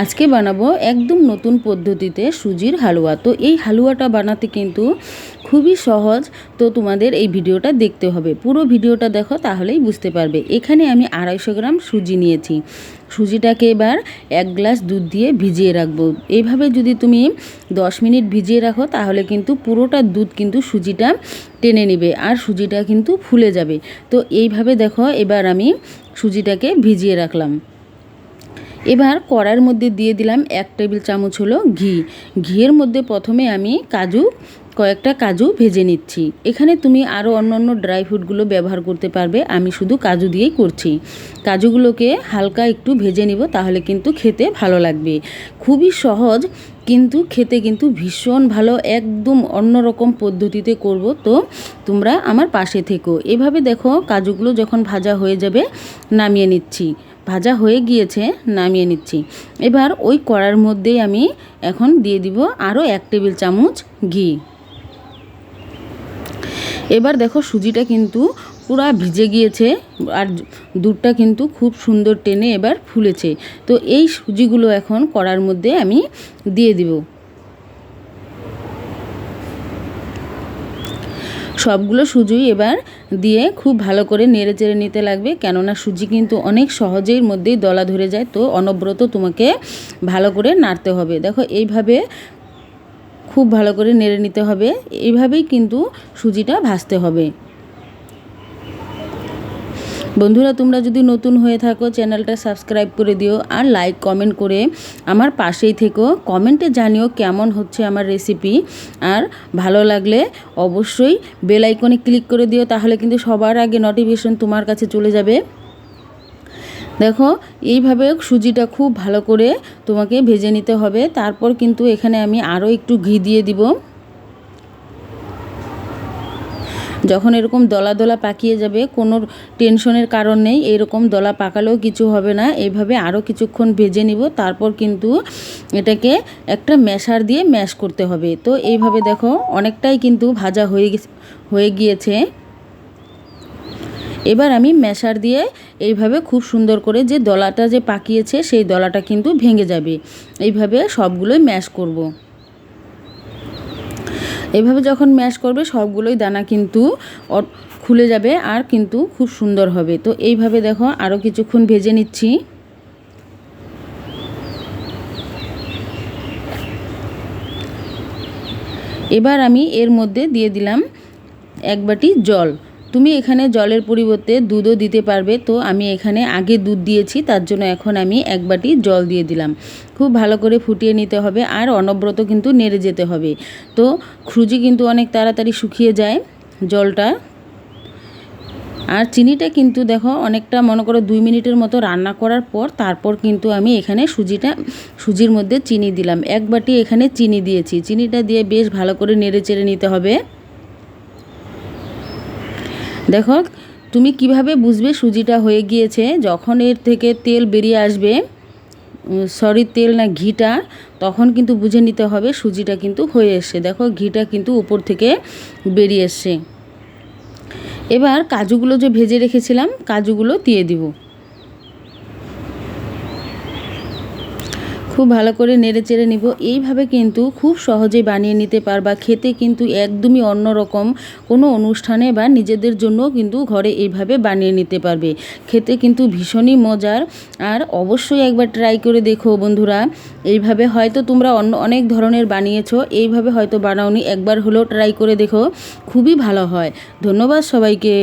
আজকে বানাবো একদম নতুন পদ্ধতিতে সুজির হালুয়া। তো এই হালুয়াটা বানাতে কিন্তু খুবই সহজ। তো তোমাদের এই ভিডিওটা দেখতে হবে। পুরো ভিডিওটা দেখো, তাহলেই বুঝতে পারবে। এখানে আমি আড়াইশো গ্রাম সুজি নিয়েছি। সুজিটাকে এবার এক গ্লাস দুধ দিয়ে ভিজিয়ে রাখব। এইভাবে যদি তুমি দশ মিনিট ভিজিয়ে রাখো, তাহলে কিন্তু পুরোটা দুধ কিন্তু সুজিটা টেনে নেবে আর সুজিটা কিন্তু ফুলে যাবে। তো এইভাবে দেখো, এবার আমি সুজিটাকে ভিজিয়ে রাখলাম। এবার কড়ার মধ্যে দিয়ে দিলাম এক টেবিল চামচ হলো ঘি। ঘিয়ের মধ্যে প্রথমে আমি কাজু, কয়েকটা কাজু ভেজে নিচ্ছি। এখানে তুমি আরও অন্য অন্য ড্রাই ফ্রুটগুলো ব্যবহার করতে পারবে, আমি শুধু কাজু দিয়েই করছি। কাজুগুলোকে হালকা একটু ভেজে নিব, তাহলে কিন্তু খেতে ভালো লাগবে। খুবই সহজ কিন্তু খেতে কিন্তু ভীষণ ভালো, একদম অন্যরকম পদ্ধতিতে করব। তো তোমরা আমার পাশে থেকো। এভাবে দেখো কাজুগুলো যখন ভাজা হয়ে যাবে, নামিয়ে নিচ্ছি। ভাজা হয়ে গিয়েছে, নামিয়ে নিচ্ছি। এবার ওই কড়ার মধ্যেই আমি এখন দিয়ে দিব আরও এক টেবিল চামচ ঘি। এবার দেখো সুজিটা কিন্তু পুরা ভিজে গিয়েছে আর দুধটা কিন্তু খুব সুন্দর টেনে এবার ফুলেছে। তো এই সুজিগুলো এখন কড়ার মধ্যে আমি দিয়ে দিব। সবগুলো সুজি এবার দিয়ে খুব ভালো করে নেড়ে চেড়ে নিতে লাগবে, কেননা সুজি কিন্তু অনেক সহজেই মধ্যেই দলা ধরে যায়, তো অনবরত তোমাকে ভালো করে নাড়তে হবে। দেখো, এইভাবে খুব ভালো করে নেড়ে নিতে হবে, এইভাবেই কিন্তু সুজিটা ভাজতে হবে। বন্ধুরা, তোমরা যদি নতুন হয়ে থাকো, চ্যানেলটা সাবস্ক্রাইব করে দিও আর লাইক, কমেন্ট করে আমার পাশেই থেকো। কমেন্টে জানিও কেমন হচ্ছে আমার রেসিপি আর ভালো লাগলে অবশ্যই বেল আইকনে ক্লিক করে দিও, তাহলে কিন্তু সবার আগে নোটিফিকেশন তোমার কাছে চলে যাবে। দেখো, এইভাবে সুজিটা খুব ভালো করে তোমাকে ভেজে নিতে হবে। তারপর কিন্তু এখানে আমি আরও একটু ঘি দিয়ে দিব। যখন এরকম দলা দলা পাকিয়ে যাবে, কোনো টেনশনের কারণ নেই, এরকম দলা পাকালেও কিছু হবে না। এইভাবে আরও কিছুক্ষণ ভেজে নিব, তারপর কিন্তু এটাকে একটা ম্যাশার দিয়ে ম্যাশ করতে হবে। তো এইভাবে দেখো, অনেকটাই কিন্তু ভাজা হয়ে হয়ে গিয়েছে। এবার আমি ম্যাশার দিয়ে এইভাবে খুব সুন্দর করে যে দলাটা যে পাকিয়েছে, সেই দলাটা কিন্তু ভেঙে যাবে। এইভাবে সবগুলোই ম্যাশ করব। এভাবে যখন ম্যাশ করবে, সবগুলোই দানা কিন্তু খুলে যাবে আর কিন্তু খুব সুন্দর হবে। তো এইভাবে দেখো আরও কিছুক্ষণ ভেজে নিচ্ছি। এবার আমি এর মধ্যে দিয়ে দিলাম এক বাটি জল। তুমি এখানে জলের পরিবর্তে দুধও দিতে পারবে। তো আমি এখানে আগে দুধ দিয়েছি, তার জন্য এখন আমি এক বাটি জল দিয়ে দিলাম। খুব ভালো করে ফুটিয়ে নিতে হবে আর অনব্রত কিন্তু নেড়ে যেতে হবে। তো খুজি কিন্তু অনেক তাড়াতাড়ি শুকিয়ে যায় জলটা। আর চিনিটা কিন্তু দেখো অনেকটা মনে করো দুই মিনিটের মতো রান্না করার পর তারপর কিন্তু আমি এখানে সুজিটা, সুজির মধ্যে চিনি দিলাম। এক বাটি এখানে চিনি দিয়েছি। চিনিটা দিয়ে বেশ ভালো করে নেড়ে চেড়ে নিতে হবে। দেখো তুমি কীভাবে বুঝবে সুজিটা হয়ে গিয়েছে? যখন এর থেকে তেল বেরিয়ে আসবে সরি তেল না ঘিটা, তখন কিন্তু বুঝে নিতে হবে সুজিটা কিন্তু হয়ে এসছে। দেখো, ঘিটা কিন্তু উপর থেকে বেরিয়ে এসছে। এবার কাজুগুলো যে ভেজে রেখেছিলাম, কাজুগুলো দিয়ে দিব। খুব ভালো করে নেড়ে চেড়ে নিব। এইভাবে কিন্তু খুব সহজেই বানিয়ে নিতে পারবা। খেতে কিন্তু একদমই অন্যরকম কোনো অনুষ্ঠানে বা নিজেদের জন্য কিন্তু ঘরে এইভাবে বানিয়ে নিতে পারবে। খেতে কিন্তু ভীষণই মজার। আর অবশ্যই একবার ট্রাই করে দেখো বন্ধুরা। এইভাবে হয়তো তোমরা অন্য অনেক ধরনের বানিয়েছো। এইভাবে হয়তো বানাওনি। একবার হলেও ট্রাই করে দেখো। খুবই ভালো হয়। ধন্যবাদ সবাইকে।